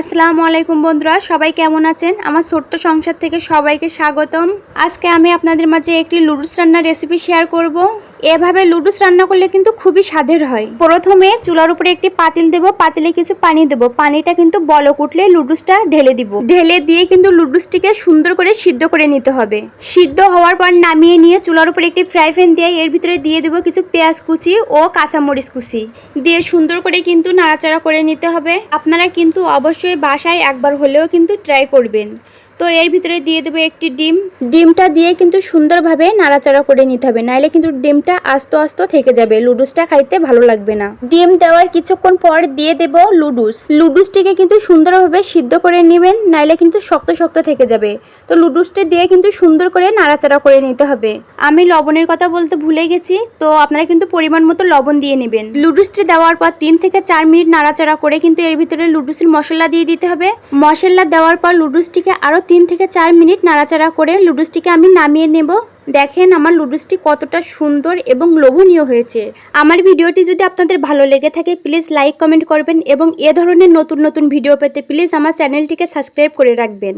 আসসালামু আলাইকুম বন্ধুরা, সবাই কেমন আছেন? আমার ছোট্ট সংসার থেকে সবাইকে স্বাগতম। আজকে আমি আপনাদের মাঝে একটি লুডুস রান্নার রেসিপি শেয়ার করব। এভাবে লুডুস রান্না করলে কিন্তু খুবই স্বাদের হয়। প্রথমে চুলার উপরে একটি পাতিল দেব, পাতিলে কিছু পানি দেব। পানিটা কিন্তু বলক উঠলে লুডুসটা ঢেলে দিব। ঢেলে দিয়ে কিন্তু লুডুসটিকে সুন্দর করে সিদ্ধ করে নিতে হবে। সিদ্ধ হওয়ার পর নামিয়ে নিয়ে চুলার উপরে একটি ফ্রাই প্যান দিয়ে এর ভিতরে দিয়ে দেবো কিছু পেঁয়াজ কুচি ও কাঁচামরিচ কুচি। দিয়ে সুন্দর করে কিন্তু নাড়াচাড়া করে নিতে হবে। আপনারা কিন্তু অবশ্যই বাসায় একবার হলেও কিন্তু ট্রাই করবেন। তো এর ভিতরে দিয়ে দেবো একটি ডিম। ডিমটা দিয়ে কিন্তু সুন্দরভাবে নাড়াচাড়া করে নিতে হবে। নাইলে কিন্তু ডিমটা আস্ত আস্ত থেকে যাবে। লুডুসটা খাইতে ভালো লাগবে না। ডিম দেওয়ার কিছুক্ষণ পর দিয়ে দেব লুডুস। লুডুসটিকে কিন্তু সুন্দরভাবে সিদ্ধ করে নেবেন, নাইলে কিন্তু শক্ত শক্ত থেকে যাবে। তো লুডুসটা দিয়ে কিন্তু সুন্দর করে নাড়াচাড়া করে নিতে হবে। আমি লবণের কথা বলতে ভুলে গেছি, তো আপনারা কিন্তু পরিমাণ মতো লবণ দিয়ে নেবেন। লুডুসটি দেওয়ার পর তিন থেকে চার মিনিট নাড়াচাড়া করে কিন্তু এর ভিতরে লুডুসের মশলা দিয়ে দিতে হবে। মশলা দেওয়ার পর লুডুসটিকে আরও তিন থেকে চার মিনিট নাড়াচাড়া করে লুডুসটিকে আমি নামিয়ে নেব। দেখেন আমার লুডুসটি কতটা সুন্দর এবং লোভনীয় হয়েছে। আমার ভিডিওটি যদি আপনাদের ভালো লেগে থাকে, প্লিজ লাইক, কমেন্ট করবেন এবং এ ধরনের নতুন নতুন ভিডিও পেতে প্লিজ আমার চ্যানেলটিকে সাবস্ক্রাইব করে রাখবেন।